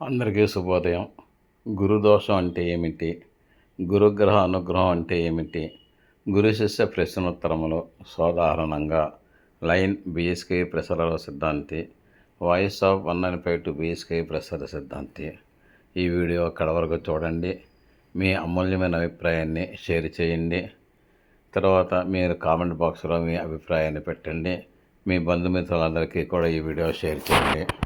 అందరికీ శుభోదయం. గురుదోషం అంటే ఏమిటి? గురుగ్రహ అనుగ్రహం అంటే ఏమిటి? గురు శిష్య ప్రశ్నోత్తరములు సాధారణంగా line B S K Prasara Siddhanti voice of one and five two B S K Prasara Siddhanti. ఈ వీడియో అక్కడ వరకు చూడండి. మీ అమూల్యమైన అభిప్రాయాన్ని షేర్ చేయండి. తర్వాత మీరు కామెంట్ బాక్స్లో మీ అభిప్రాయాన్ని పెట్టండి. మీ బంధుమిత్రులందరికీ కూడా ఈ వీడియో షేర్ చేయండి.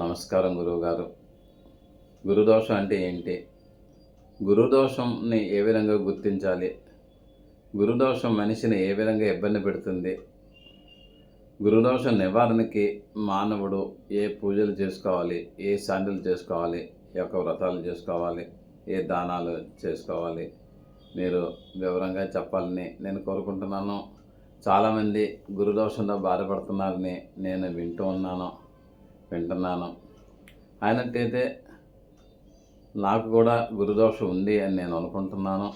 నమస్కారం గురువుగారు. గురుదోషం అంటే ఏంటి? గురుదోషంని ఏ విధంగా గుర్తించాలి? గురుదోషం మనిషిని ఏ విధంగా ఇబ్బంది పెడుతుంది? గురుదోషం నివారణకి మానవుడు ఏ పూజలు చేసుకోవాలి? ఏ శాంతులు చేసుకోవాలి? ఏ యొక్క వ్రతాలు చేసుకోవాలి? ఏ దానాలు చేసుకోవాలి? మీరు వివరంగా చెప్పాలని నేను కోరుకుంటున్నాను. చాలామంది గురుదోషంతో బాధపడుతున్నారని నేను వింటూ ఉన్నాను. వింటున్నాను. అయినట్టయితే నాకు కూడా గురుదోషం ఉంది అని నేను అనుకుంటున్నాను.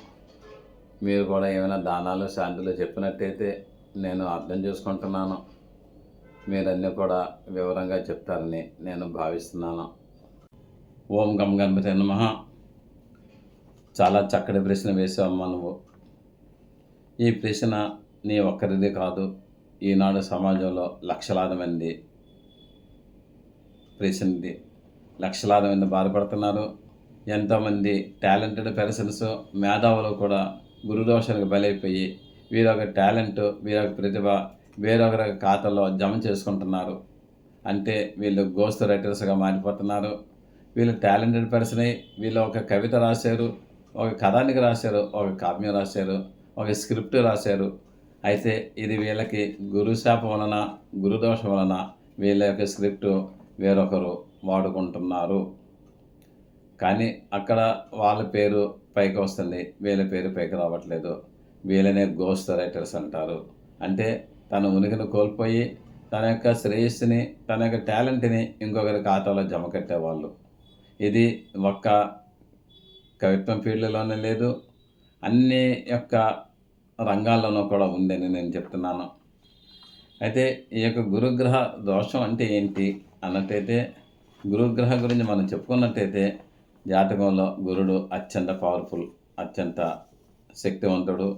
మీరు కూడా ఏమైనా దానాలు శాంతులు చెప్పినట్టయితే నేను అర్థం చేసుకుంటున్నాను. మీరన్నీ కూడా వివరంగా చెప్తారని నేను భావిస్తున్నాను. ఓం గం గణపతి నమ. చాలా చక్కటి ప్రశ్న వేసావమ్మా నువ్వు. ఈ ప్రశ్న నీ ఒక్కరిది కాదు. ఈనాడు సమాజంలో లక్షలాది మంది ప్రశ్నది లక్షలాది మంది బాధపడుతున్నారు. ఎంతోమంది టాలెంటెడ్ పర్సన్స్ మేధావులు కూడా గురుదోషానికి బలైపోయి వీరొక టాలెంట్ వీరొక ప్రతిభ వేరొకరి ఖాతాలో జమ చేసుకుంటున్నారు. అంటే వీళ్ళు గోస్తు రైటర్స్గా మారిపోతున్నారు. వీళ్ళు టాలెంటెడ్ పర్సన్ అయి వీళ్ళు ఒక కవిత రాశారు ఒక కథానికి రాశారు ఒక కావ్యం రాశారు ఒక స్క్రిప్ట్ రాశారు. అయితే ఇది వీళ్ళకి గురుశాపం వలన గురుదోషం వలన వీళ్ళ యొక్క స్క్రిప్ట్ వేరొకరు వాడుకుంటున్నారు. కానీ అక్కడ వాళ్ళ పేరు పైకి వస్తుంది. వీళ్ళ పేరు పైకి రావట్లేదు. వీళ్ళనే గోస్ట్ రైటర్స్ అంటారు. అంటే తన ఉనికిని కోల్పోయి తన యొక్క శ్రేయస్సుని తన యొక్క టాలెంట్ని ఇంకొకరి ఖాతాలో జమ కట్టేవాళ్ళు. ఇది ఒక్క కవిత్వం ఫీల్డ్లోనే లేదు. అన్ని యొక్క రంగాల్లోనూ కూడా ఉందని నేను చెప్తున్నాను. అయితే ఈ యొక్క గురుగ్రహ దోషం అంటే ఏంటి? అన్నట్టయితే గురుగ్రహం గురించి మనం చెప్పుకున్నట్టయితే జాతకంలో గురుడు అత్యంత పవర్ఫుల్ అత్యంత శక్తివంతుడు.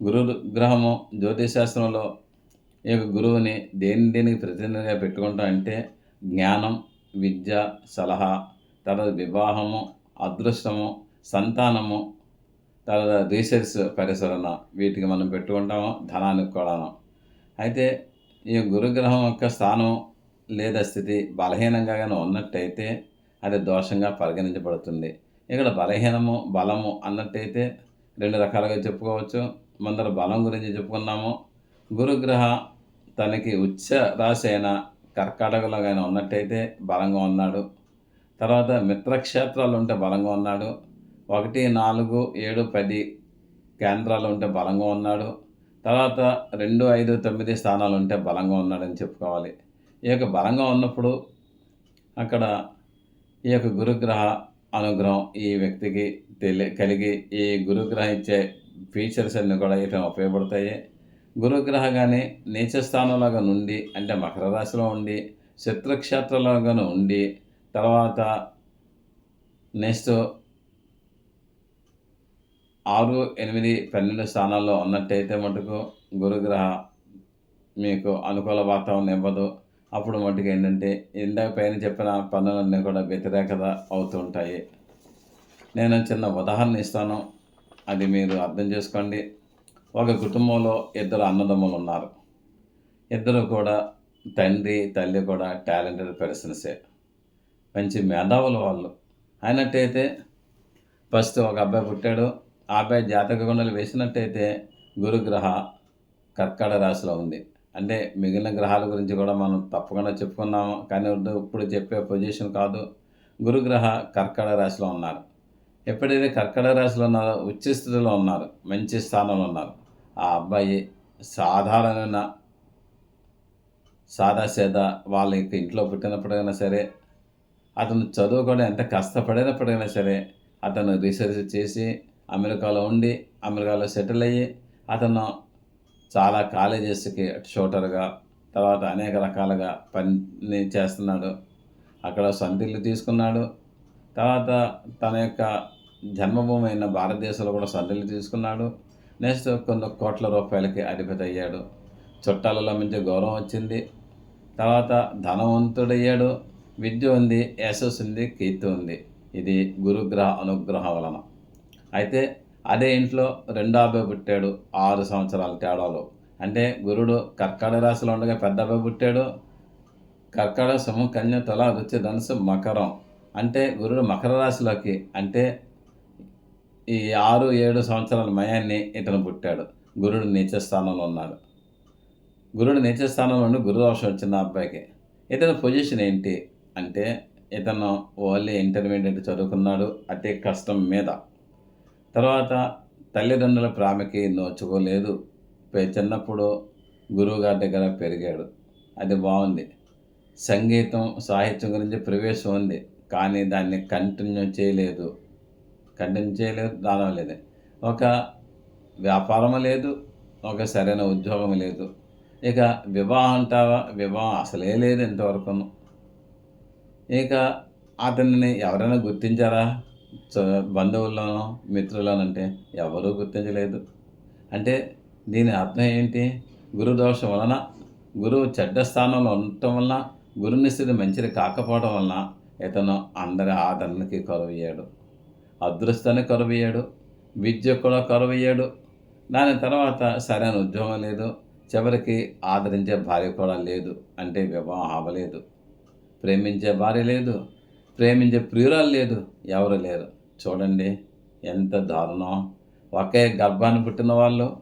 గురు గ్రహము జ్యోతిశాస్త్రంలో ఈ యొక్క గురువుని దేని దేనికి ప్రతినిధిగా పెట్టుకుంటాం అంటే జ్ఞానం విద్య సలహా తర్వాత వివాహము అదృష్టము సంతానము తర్వాత రీసెర్చ్ పరిశోధన వీటికి మనం పెట్టుకుంటాము ధనానికి కూడాను. అయితే ఈ గురుగ్రహం యొక్క స్థానం లేదా స్థితి బలహీనంగా కానీ ఉన్నట్టయితే అది దోషంగా పరిగణించబడుతుంది. ఇక్కడ బలహీనము బలము అన్నట్టయితే రెండు రకాలుగా చెప్పుకోవచ్చు. ముందర బలం గురించి చెప్పుకున్నాము. గురుగ్రహ తనకి ఉచ్చ రాశి అయిన కర్కాటకలో కానీ ఉన్నట్టయితే బలంగా ఉన్నాడు. తర్వాత మిత్రక్షేత్రాలు ఉంటే బలంగా ఉన్నాడు. ఒకటి నాలుగు ఏడు పది కేంద్రాలు ఉంటే బలంగా ఉన్నాడు. తర్వాత రెండు ఐదు తొమ్మిది స్థానాలు ఉంటే బలంగా ఉన్నాడని చెప్పుకోవాలి. ఈ యొక్క బలంగా ఉన్నప్పుడు అక్కడ ఈ యొక్క గురుగ్రహ అనుగ్రహం ఈ వ్యక్తికి తెలి కలిగి ఈ గురుగ్రహం ఇచ్చే ఫీచర్స్ అన్నీ కూడా ఇట్లా ఉపయోగపడతాయి. గురుగ్రహ కానీ నీచ స్థానంలాగా నుండి అంటే మకర రాశిలో ఉండి శత్రుక్షేత్రంలోగాను ఉండి తర్వాత నెక్స్ట్ ఆరు ఎనిమిది పన్నెండు స్థానాల్లో ఉన్నట్టయితే మటుకు గురుగ్రహ మీకు అనుకూల వాతావరణం ఇవ్వదు. అప్పుడు మటుకు ఏంటంటే ఇందాక పైన చెప్పిన పనులన్నీ కూడా వ్యతిరేకత అవుతూ ఉంటాయి. నేను చిన్న ఉదాహరణ ఇస్తాను. అది మీరు అర్థం చేసుకోండి. ఒక కుటుంబంలో ఇద్దరు అన్నదమ్ములు ఉన్నారు. ఇద్దరు కూడా తండ్రి తల్లి కూడా టాలెంటెడ్ పర్సన్సే. మంచి మేధావులు వాళ్ళు. అయినట్టయితే ఫస్ట్ ఒక అబ్బాయి పుట్టాడు. ఆ అబ్బాయి జాతక గుండలు వేసినట్టయితే గురుగ్రహ కర్కాడ రాశిలో ఉంది. అంటే మిగిలిన గ్రహాల గురించి కూడా మనం తప్పకుండా చెప్పుకున్నాము. కానీ ఇప్పుడు చెప్పే పొజిషన్ కాదు. గురుగ్రహ కర్కట రాశిలో ఉన్నారు. ఎప్పుడైతే కర్కట రాశిలో ఉన్నారో ఉచ్చ స్థితిలో ఉన్నారు మంచి స్థానంలో ఉన్నారు. ఆ అబ్బాయి సాధారణమైన సాదాసేద వాళ్ళ యొక్క ఇంట్లో పుట్టినప్పుడైనా సరే అతను చదువు కూడా ఎంత కష్టపడినప్పుడైనా సరే అతను రీసెర్చ్ చేసి అమెరికాలో ఉండి అమెరికాలో సెటిల్ అయ్యి అతను చాలా కాలేజెస్కి షూటర్గా తర్వాత అనేక రకాలుగా పని చేస్తున్నాడు. అక్కడ సొంత ఇల్లు తీసుకున్నాడు. తర్వాత తన యొక్క జన్మభూమి అయిన భారతదేశంలో కూడా సొంత తీసుకున్నాడు. నెక్స్ట్ కొన్ని కోట్ల రూపాయలకి అధిపతి అయ్యాడు. చుట్టాలలో మంచి గౌరవం వచ్చింది. తర్వాత ధనవంతుడయ్యాడు. విద్య ఉంది యశస్సు ఉంది కీర్తి ఉంది. ఇది గురుగ్రహ అనుగ్రహం వలన. అయితే అదే ఇంట్లో రెండో అబ్బాయి పుట్టాడు ఆరు సంవత్సరాల తేడాలో. అంటే గురుడు కర్కాడ రాశిలో ఉండగా పెద్ద అబ్బాయి పుట్టాడు. కర్కాడ సము కన్య తల రుచి ధనుసు మకరం. అంటే గురుడు మకర రాశిలోకి అంటే ఈ ఆరు ఏడు సంవత్సరాల మయాన్ని ఇతను పుట్టాడు. గురుడు నీచ స్థానంలో ఉన్నాడు. గురుడు నీచ స్థానంలో ఉండి గురుదోషం వచ్చింది వచ్చిన అబ్బాయికి. ఇతని పొజిషన్ ఏంటి? అంటే ఇతను ఓన్లీ ఇంటర్మీడియట్ చదువుకున్నాడు అతి కష్టం మీద. తర్వాత తల్లిదండ్రుల ప్రామికి నోచుకోలేదు చిన్నప్పుడు గురువుగారి దగ్గర పెరిగాడు. అది బాగుంది. సంగీతం సాహిత్యం గురించి ప్రవేశం ఉంది. కానీ దాన్ని కంటిన్యూ చేయలేదు. కంటిన్యూ చేయలేదు దానం లేదు. ఒక వ్యాపారం లేదు ఒక సరైన ఉద్యోగం లేదు. ఇక వివాహం అంటావా? వివాహం అసలే లేదు ఇంతవరకు ఇక అతనిని ఎవరైనా గుర్తించారా? బంధువుల్లోనో మిత్రులనంటే ఎవరూ గుర్తించలేదు. అంటే దీని అర్థం ఏంటి? గురు దోషం వలన గురువు చెడ్డ స్థానంలో ఉండటం వలన గురుని స్థితి మంచిది కాకపోవడం వలన ఇతను అందరి ఆదరణకి కరువయ్యాడు. అదృష్టాన్ని కరువయ్యాడు. విద్య కూడా కరువయ్యాడు. దాని తర్వాత సరైన ఉద్యోగం లేదు. చివరికి ఆదరించే భార్య కూడా లేదు. అంటే వివాహం అవ్వలేదు. ప్రేమించే భార్య లేదు. ప్రేమించే ప్రియురాలు లేదు ఎవరు లేరు. చూడండి ఎంత దారుణం. ఒకే గర్భాన్ని పుట్టిన వాళ్ళు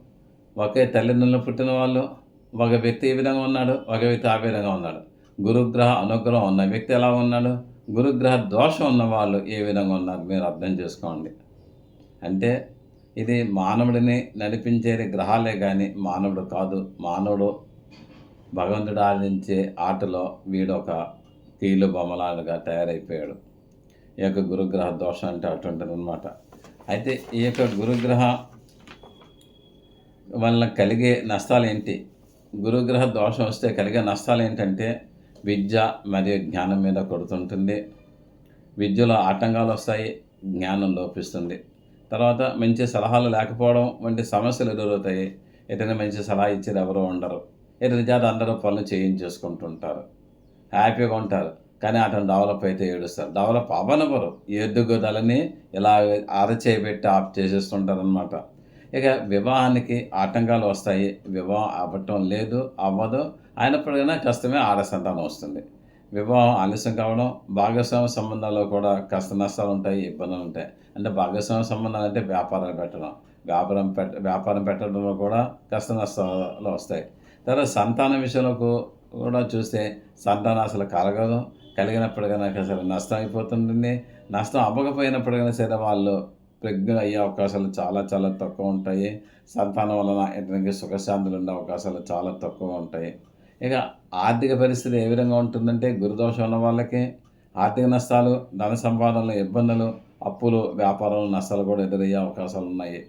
ఒకే తల్లిదండ్రులు పుట్టిన వాళ్ళు ఒక వ్యక్తి ఈ విధంగా ఉన్నాడు ఒక వ్యక్తి ఆ విధంగా ఉన్నాడు. గురుగ్రహ అనుగ్రహం ఉన్న వ్యక్తి ఎలా ఉన్నాడు గురుగ్రహ దోషం ఉన్న వాళ్ళు ఏ విధంగా ఉన్నారు మీరు అర్థం చేసుకోండి. అంటే ఇది మానవుడిని నడిపించేది గ్రహాలే కానీ మానవుడు కాదు. మానవుడు భగవంతుడు ఆడించే ఆటలో వీడొక తీలు బొమ్మలాలుగా తయారైపోయాడు. ఈ యొక్క గురుగ్రహ దోషం అంటే అటువంటిది అనమాట అయితే ఈ యొక్క గురుగ్రహ వల్ల కలిగే నష్టాలు ఏంటి గురుగ్రహ దోషం వస్తే కలిగే నష్టాలు ఏంటంటే విద్య మరియు జ్ఞానం మీద కొడుతుంటుంది. విద్యలో ఆటంకాలు వస్తాయి జ్ఞానం లోపిస్తుంది. తర్వాత మంచి సలహాలు లేకపోవడం వంటి సమస్యలు ఎదురవుతాయి. ఇతని మంచి సలహా ఇచ్చేది ఎవరో ఉండరు. ఇతని చేత అందరూ పనులు చేయించేసుకుంటుంటారు. హ్యాపీగా ఉంటారు. కానీ అతను డెవలప్ అయితే ఏడుస్తారు. డెవలప్ అవనవరు ఎదుగుదలని ఇలా అరచేయబెట్టి ఆఫ్ చేసేస్తుంటారు అనమాట ఇక వివాహానికి ఆటంకాలు వస్తాయి. వివాహం అవ్వటం లేదు అవ్వదు. అయినప్పటికైనా కష్టమే ఆడ సంతానం వస్తుంది. వివాహం ఆలస్యం కావడం భాగస్వామ్య సంబంధాల్లో కూడా కష్ట నష్టాలు ఉంటాయి ఇబ్బందులు ఉంటాయి. అంటే భాగస్వామ్య సంబంధాలు అంటే వ్యాపారాలు పెట్టడం. వ్యాపారం పెట్ట వ్యాపారం పెట్టడంలో కూడా కష్ట నష్టాలు వస్తాయి. తర్వాత సంతానం విషయంలో కూడా చూస్తే సంతానం అసలు కలగదు. కలిగినప్పటికైనా అసలు నష్టం అయిపోతుంటుంది నష్టం అవ్వకపోయినప్పటికైనా సరే వాళ్ళు ప్రెగ్నెంట్ అయ్యే అవకాశాలు చాలా చాలా తక్కువ ఉంటాయి. సంతానం వలన ఇతనికి సుఖశాంతులు ఉండే అవకాశాలు చాలా తక్కువ ఉంటాయి. ఇక ఆర్థిక పరిస్థితి ఏ విధంగా ఉంటుందంటే గురుదోషం ఉన్న వాళ్ళకి ఆర్థిక నష్టాలు ధన సంపాదనలో ఇబ్బందులు అప్పులు వ్యాపారంలో నష్టాలు కూడా ఎదురయ్యే అవకాశాలు ఉన్నాయి.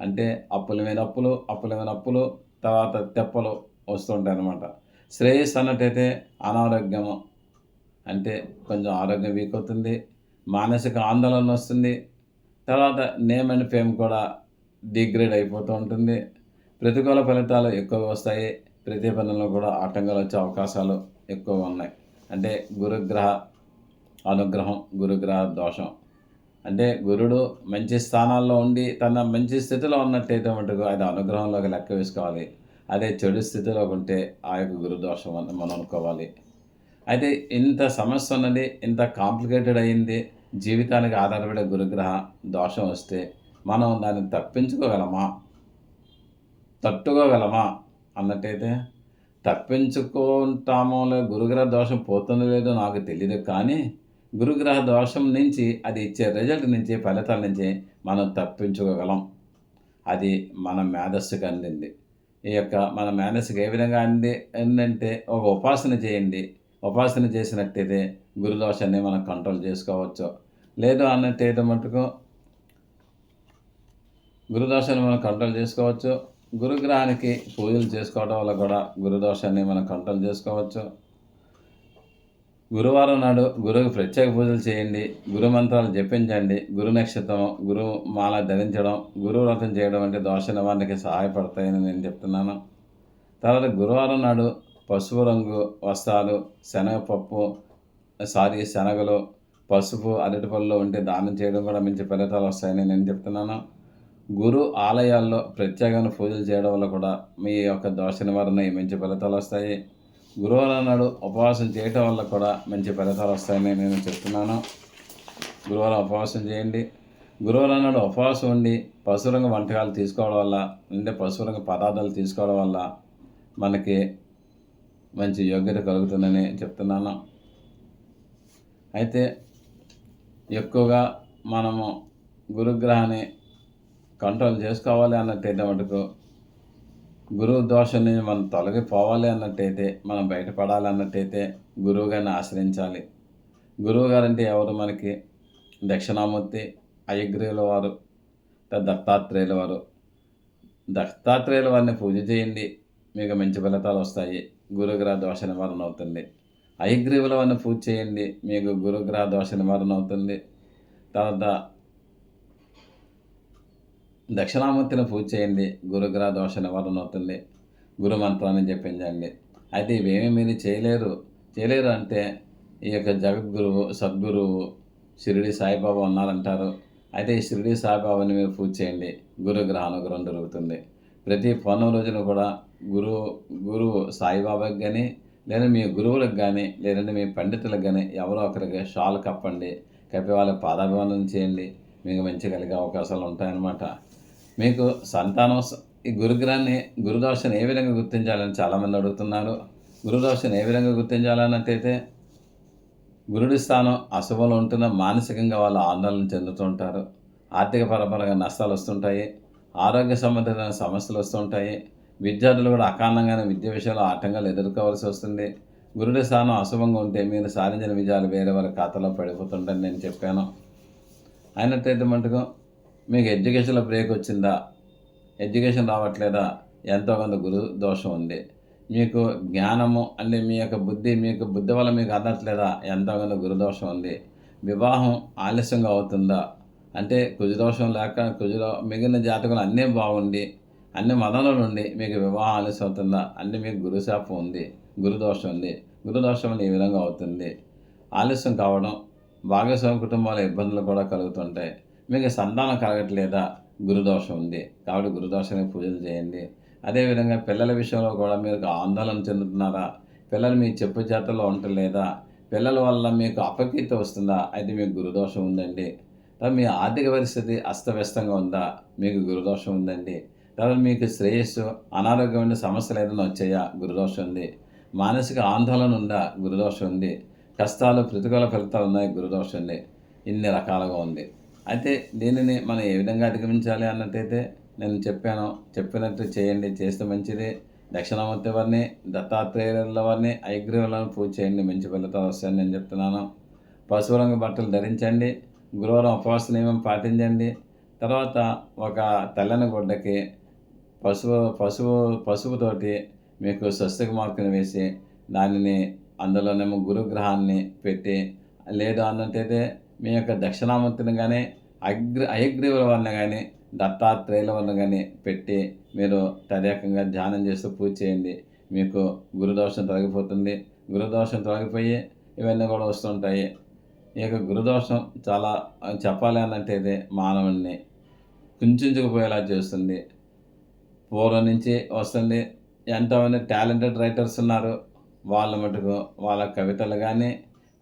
అంటే అప్పుల మీద అప్పులు అప్పుల మీద అప్పులు తర్వాత తెప్పలు వస్తుంటాయి అన్నమాట శ్రేయస్సు అన్నట్టయితే అనారోగ్యము. అంటే కొంచెం ఆరోగ్యం వీక్ అవుతుంది మానసిక ఆందోళన వస్తుంది తర్వాత నేమ్ అండ్ ఫేమ్ కూడా డిగ్రేడ్ అయిపోతూ ఉంటుంది. ప్రతికూల ఫలితాలు ఎక్కువ వస్తాయి ప్రతిఫలంలో కూడా ఆటంకాలు వచ్చే అవకాశాలు ఎక్కువ ఉన్నాయి. అంటే గురుగ్రహ అనుగ్రహం గురుగ్రహ దోషం. అంటే గురుడు మంచి స్థానాల్లో ఉండి తన మంచి స్థితిలో ఉన్నట్టయితే మటుకు అది అనుగ్రహంలోకి లెక్క వేసుకోవాలి. అదే చెడు స్థితిలో ఉంటే ఆ యొక్క గురుదోషం అని మనం అనుకోవాలి. అయితే ఇంత సమస్య ఉన్నది ఇంత కాంప్లికేటెడ్ అయింది జీవితానికి ఆధారపడే గురుగ్రహ దోషం వస్తే మనం దాన్ని తప్పించుకోగలమా? తట్టుకోగలమా? అన్నట్టయితే తప్పించుకుంటామో గురుగ్రహ దోషం పోతుందో లేదో నాకు తెలియదు కానీ గురుగ్రహ దోషం నుంచి అది ఇచ్చే రిజల్ట్ నుంచి ఫలితాల నుంచి మనం తప్పించుకోగలం. అది మన మేధస్సుకు అందింది. ఈ యొక్క మన మేధస్సుకు ఏ విధంగా అంది ఏంటంటే ఒక ఉపాసన చేయండి. ఉపాసన చేసినట్టయితే గురుదోషాన్ని మనం కంట్రోల్ చేసుకోవచ్చు. లేదు అన్నట్టయితే మటుకు గురుదోషాన్ని మనం కంట్రోల్ చేసుకోవచ్చు. గురుగ్రహానికి పూజలు చేసుకోవడం వల్ల కూడా గురుదోషాన్ని మనం కంట్రోల్ చేసుకోవచ్చు. గురువారం నాడు గురువుకి ప్రత్యేక పూజలు చేయండి గురు మంత్రాలు జపించండి గురు నక్షత్రం గురు మాల ధరించడం గురు వ్రతం చేయడం వంటి దోష నివారణకి సహాయపడతాయని నేను చెప్తున్నాను. తర్వాత గురువారం నాడు పసుపు రంగు వస్త్రాలు శనగపప్పు సారీ శనగలు పసుపు అరటిపళ్ళు ఉంటే దానం చేయడం కూడా మంచి ఫలితాలు వస్తాయని నేను చెప్తున్నాను. గురు ఆలయాల్లో ప్రత్యేకమైన పూజలు చేయడం వల్ల కూడా మీ యొక్క దోష నివారణ మంచి ఫలితాలు వస్తాయి. గురువారం నాడు ఉపవాసం చేయటం వల్ల కూడా మంచి ఫలితాలు వస్తాయని నేను చెప్తున్నాను. గురువారం ఉపవాసం చేయండి. గురువారం నాడు ఉపవాసం ఉండి పశురంగ వంటకాలు తీసుకోవడం వల్ల అంటే పశురంగ పదార్థాలు తీసుకోవడం వల్ల మనకి మంచి యోగ్యత కలుగుతుందని చెప్తున్నాను. అయితే ఎక్కువగా మనము గురుగ్రహాన్ని కంట్రోల్ చేసుకోవాలి అన్నట్టయితే మటుకు గురువు దోషం నుంచి మనం తొలగిపోవాలి అన్నట్టయితే మనం బయటపడాలి అన్నట్టయితే గురువు గారిని ఆశ్రయించాలి. గురువు గారంటే ఎవరు మనకి? దక్షిణామూర్తి అయగ్రీవుల వారు దత్తాత్రేయుల వారు. దత్తాత్రేయుల వారిని పూజ చేయండి మీకు మంచి ఫలితాలు వస్తాయి. గురుగ్రహ దోష నివారణ అవుతుంది. అయగ్రీవుల వారిని పూజ చేయండి మీకు గురుగ్రహ దోష నివారణ అవుతుంది. తర్వాత దక్షిణామూర్తిని పూజ చేయండి. గురుగ్రహ దోష నివారణ అవుతుంది గురు మంత్రాన్ని జపించండి. అయితే ఇవేమీ మీరు చేయలేరు. చేయలేరు అంటే ఈ యొక్క జగద్గురువు సద్గురువు షిరిడి సాయిబాబా ఉన్నారంటారు. అయితే ఈ షిరిడి సాయిబాబాని మీరు పూజ చేయండి. గురుగ్రహ అనుగ్రహం దొరుకుతుంది. ప్రతి పౌర్ణమి రోజున కూడా గురువు గురువు సాయిబాబాకి కానీ లేదా మీ గురువులకు కానీ లేదంటే మీ పండితులకు కానీ ఎవరో ఒకరికి షాల్ కప్పండి. కప్పి వాళ్ళ పాదాభివందనం చేయండి. మీకు మంచి కలిగే అవకాశాలు ఉంటాయన్నమాట. మీకు సంతానం ఈ గురుగ్రహాన్ని గురుదోషను ఏ విధంగా గుర్తించాలని చాలామంది అడుగుతున్నారు. గురుదోషను ఏ విధంగా గుర్తించాలన్నట్టయితే గురుడి స్థానం అశుభంలో ఉంటున్న మానసికంగా వాళ్ళు ఆందోళన చెందుతుంటారు ఆర్థిక పరపరంగా నష్టాలు వస్తుంటాయి. ఆరోగ్య సంబంధితమైన సమస్యలు వస్తుంటాయి విద్యార్థులు కూడా అకారణంగానే విద్య విషయంలో ఆటంకాలు ఎదుర్కోవాల్సి వస్తుంది. గురుడి స్థానం అశుభంగా ఉంటే మీరు సాధించిన విజయాలు వేరే వారి ఖాతాలో పడిపోతుంటని నేను చెప్పాను. అయినట్టయితే మటుకు మీకు ఎడ్యుకేషన్లో బ్రేక్ వచ్చిందా? ఎడ్యుకేషన్ రావట్లేదా? ఎంతో కొంత గురు దోషం ఉంది. మీకు జ్ఞానము అంటే మీ యొక్క బుద్ధి మీకు బుద్ధి వల్ల మీకు అందట్లేదా? ఎంతో కొంత గురుదోషం ఉంది. వివాహం ఆలస్యంగా అవుతుందా? అంటే కుజదోషం లేక కుజలో మిగిలిన జాతకులు అన్నీ బాగుండి అన్ని మదనలు ఉండి మీకు వివాహం ఆలస్యం అవుతుందా? అంటే మీకు గురుశాపం ఉంది గురుదోషం ఉంది. గురుదోషం ఈ విధంగా అవుతుంది. ఆలస్యం కావడం భాగస్వామి కుటుంబాల ఇబ్బందులు కూడా కలుగుతుంటాయి. మీకు సంతానం కలగట్లేదా? గురుదోషం ఉంది. కాబట్టి గురుదోషానికి పూజలు చేయండి. అదేవిధంగా పిల్లల విషయంలో కూడా మీరు ఆందోళన చెందుతున్నారా? పిల్లలు మీ చెప్పు చేతల్లో ఉండలేదా? పిల్లల వల్ల మీకు అపకీర్తి వస్తుందా? అయితే మీకు గురుదోషం ఉందండి. తర్వాత మీ ఆర్థిక పరిస్థితి అస్తవ్యస్తంగా ఉందా? మీకు గురుదోషం ఉందండి. తర్వాత మీకు శ్రేయస్సు అనారోగ్యమైన సమస్యలు ఏదైనా వచ్చాయా? గురుదోషం ఉంది. మానసిక ఆందోళన ఉందా? గురుదోషం ఉంది. కష్టాలు ప్రతికూల ఫలితాలు ఉన్నాయి? గురుదోషం ఉంది. ఇన్ని రకాలుగా ఉంది. అయితే దీనిని మనం ఏ విధంగా అధిగమించాలి అన్నట్టయితే నేను చెప్పాను. చెప్పినట్టు చేయండి. చేస్తే మంచిది. దక్షిణామూర్తి వారిని దత్తాత్రేయుల వారిని ఐగ్రీవులను పూజ చేయండి. మంచి ఫలితాలు వస్తాయని నేను చెప్తున్నాను. పశువు రంగు బట్టలు ధరించండి. గురువారం ఉపవాస నియమం పాటించండి. తర్వాత ఒక తెల్లని గుడ్డకి పశువు పశువు పశువుతోటి మీకు స్వస్తిక మార్కుని వేసి దానిని అందులోనేమో గురుగ్రహాన్ని పెట్టి లేదు అన్నట్టయితే మీ యొక్క దక్షిణామూర్తిని కానీ అగ్రి అయగ్రీవుల వలన కానీ దత్తాత్రేయుల వలన కానీ పెట్టి మీరు తదేకంగా ధ్యానం చేస్తూ పూజ చేయండి. మీకు గురుదోషం తొలగిపోతుంది. గురుదోషం తొలగిపోయి ఇవన్నీ కూడా వస్తుంటాయి ఇక గురుదోషం చాలా చెప్పాలి అన్నట్టయితే మానవుడిని కుంచుకుపోయేలా చేస్తుంది. పూర్వం నుంచి వస్తుంది. ఎంతోమంది టాలెంటెడ్ రైటర్స్ ఉన్నారు. వాళ్ళ మటుకు వాళ్ళ కవితలు కానీ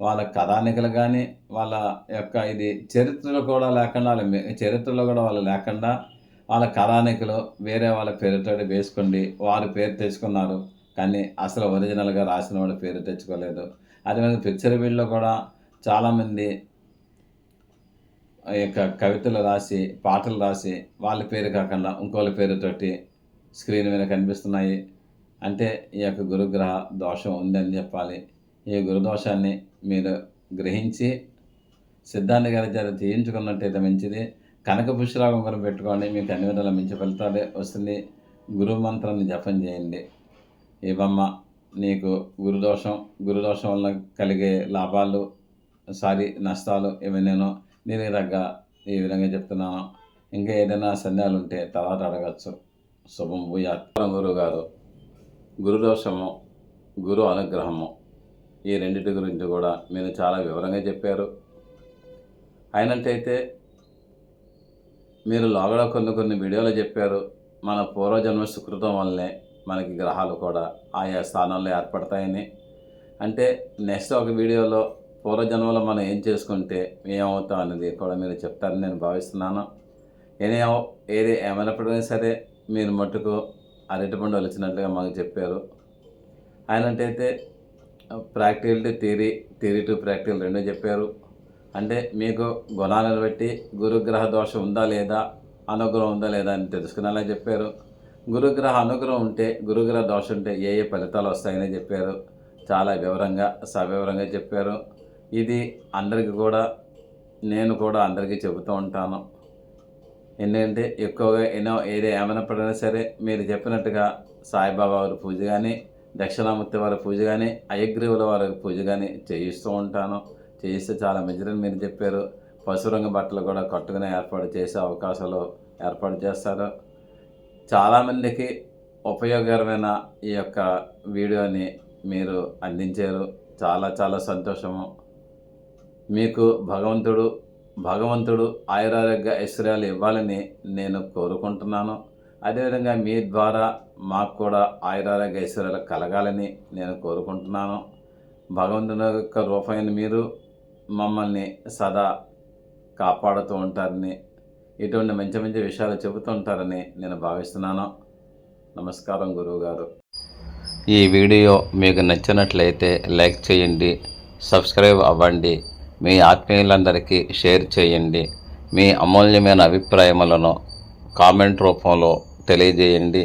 వాళ్ళ కథానికలు కానీ వాళ్ళ యొక్క ఇది చరిత్రలో కూడా లేకుండా వాళ్ళ చరిత్రలో కూడా వాళ్ళు లేకుండా వాళ్ళ కథానికలు వేరే వాళ్ళ పేరుతో వేసుకోండి వారి పేరు తెచ్చుకున్నారు. కానీ అసలు ఒరిజినల్గా రాసిన వాళ్ళ పేరు తెచ్చుకోలేదు. అదేవిధంగా పిక్చర్ వీళ్ళలో కూడా చాలామంది యొక్క కవితలు రాసి పాటలు రాసి వాళ్ళ పేరు కాకుండా ఇంకోళ్ళ పేరుతోటి స్క్రీన్ మీద కనిపిస్తున్నాయి. అంటే ఈ యొక్క గురుగ్రహ దోషం ఉందని చెప్పాలి. ఈ గురుదోషాన్ని మీరు గ్రహించి సిద్ధాంత గారి చేత తీయించుకున్నట్టయితే మంచిది. కనక పుష్పరాగం కూడా పెట్టుకోండి. మీకు అన్ని విధాల మంచి ఫలితాలే వస్తుంది. గురు మంత్రాన్ని జపం చేయండి. ఏవమ్మ నీకు గురుదోషం గురుదోషం వల్ల కలిగే లాభాలు సారీ నష్టాలు ఏమైనానో దీనికి తగ్గ ఈ విధంగా చెప్తున్నాను. ఇంకా ఏదైనా సందేహాలు ఉంటే తర్వాత అడగచ్చు. శుభం భూయాత్. గురువు గారు గురుదోషము గురు అనుగ్రహము. ఈ రెండింటి గురించి కూడా మీరు చాలా వివరంగా చెప్పారు. అయినట్టయితే మీరు లోగడ కొన్ని కొన్ని వీడియోలు చెప్పారు. మన పూర్వజన్మ సుకృతం వల్లనే మనకి గ్రహాలు కూడా ఆయా స్థానాల్లో ఏర్పడతాయని. అంటే నెక్స్ట్ ఒక వీడియోలో పూర్వజన్మలో మనం ఏం చేసుకుంటే ఏమవుతాం అనేది కూడా మీరు చెప్తారని నేను భావిస్తున్నాను. ఏనే ఏది ఏమైనప్పటికీ సరే మీరు మట్టుకు అరటిపండు వచ్చినట్లుగా మాకు చెప్పారు. ఆయనంటైతే practical to theory theory to practical రెండూ చెప్పారు. అంటే మీకు గుణాలను బట్టి గురుగ్రహ దోషం ఉందా లేదా అనుగ్రహం ఉందా లేదా అని తెలుసుకునేలా చెప్పారు. గురుగ్రహ అనుగ్రహం ఉంటే గురుగ్రహ దోషం ఉంటే ఏ ఏ ఫలితాలు వస్తాయని చెప్పారు. చాలా వివరంగా సవివరంగా చెప్పారు. ఇది అందరికీ కూడా నేను కూడా అందరికీ చెబుతూ ఉంటాను. ఎందుకంటే ఎక్కువగా ఎన్నో ఏదో ఏమైనప్పుడైనా సరే మీరు చెప్పినట్టుగా సాయిబాబా వారి పూజ కానీ దక్షిణామూర్తి వారి పూజ కానీ అయగ్రీవుల వారి పూజ కానీ చేయిస్తూ ఉంటాను. చేయిస్తే చాలా మంచిదని మీరు చెప్పారు. పశురంగ బట్టలు కూడా కట్టుకునే ఏర్పాటు చేసే అవకాశాలు ఏర్పాటు చేస్తారు. చాలామందికి ఉపయోగకరమైన ఈ యొక్క వీడియోని మీరు అందించారు. చాలా చాలా సంతోషము. మీకు భగవంతుడు భగవంతుడు ఆయురారోగ్య ఐశ్వర్యాలు ఇవ్వాలని నేను కోరుకుంటున్నాను. అదేవిధంగా మీ ద్వారా మాకు కూడా ఆయురారోగ్య ఐశ్వర్యాలు కలగాలని నేను కోరుకుంటున్నాను. భగవంతుని యొక్క రూపాయని మీరు మమ్మల్ని సదా కాపాడుతూ ఉంటారని ఇటువంటి మంచి మంచి విషయాలు చెబుతూ ఉంటారని నేను భావిస్తున్నాను. నమస్కారం గురువుగారు. ఈ వీడియో మీకు నచ్చినట్లయితే లైక్ చేయండి సబ్స్క్రైబ్ అవ్వండి మీ ఆత్మీయులందరికీ షేర్ చేయండి మీ అమూల్యమైన అభిప్రాయములను కామెంట్ రూపంలో తెలియజేయండి.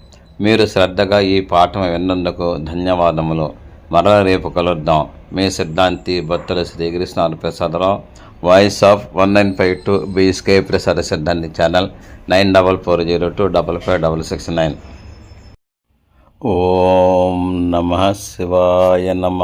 మీరు శ్రద్ధగా ఈ పాఠం విన్నందుకు ధన్యవాదములు. మరల రేపు కలుద్దాం. మీ Siddhanti Bhaktula Srikrishna Prasadarao voice of one nine five two B S K Prasada Siddhanti channel nine double four zero two double five double six nine ఓం నమ శివాయ నమ.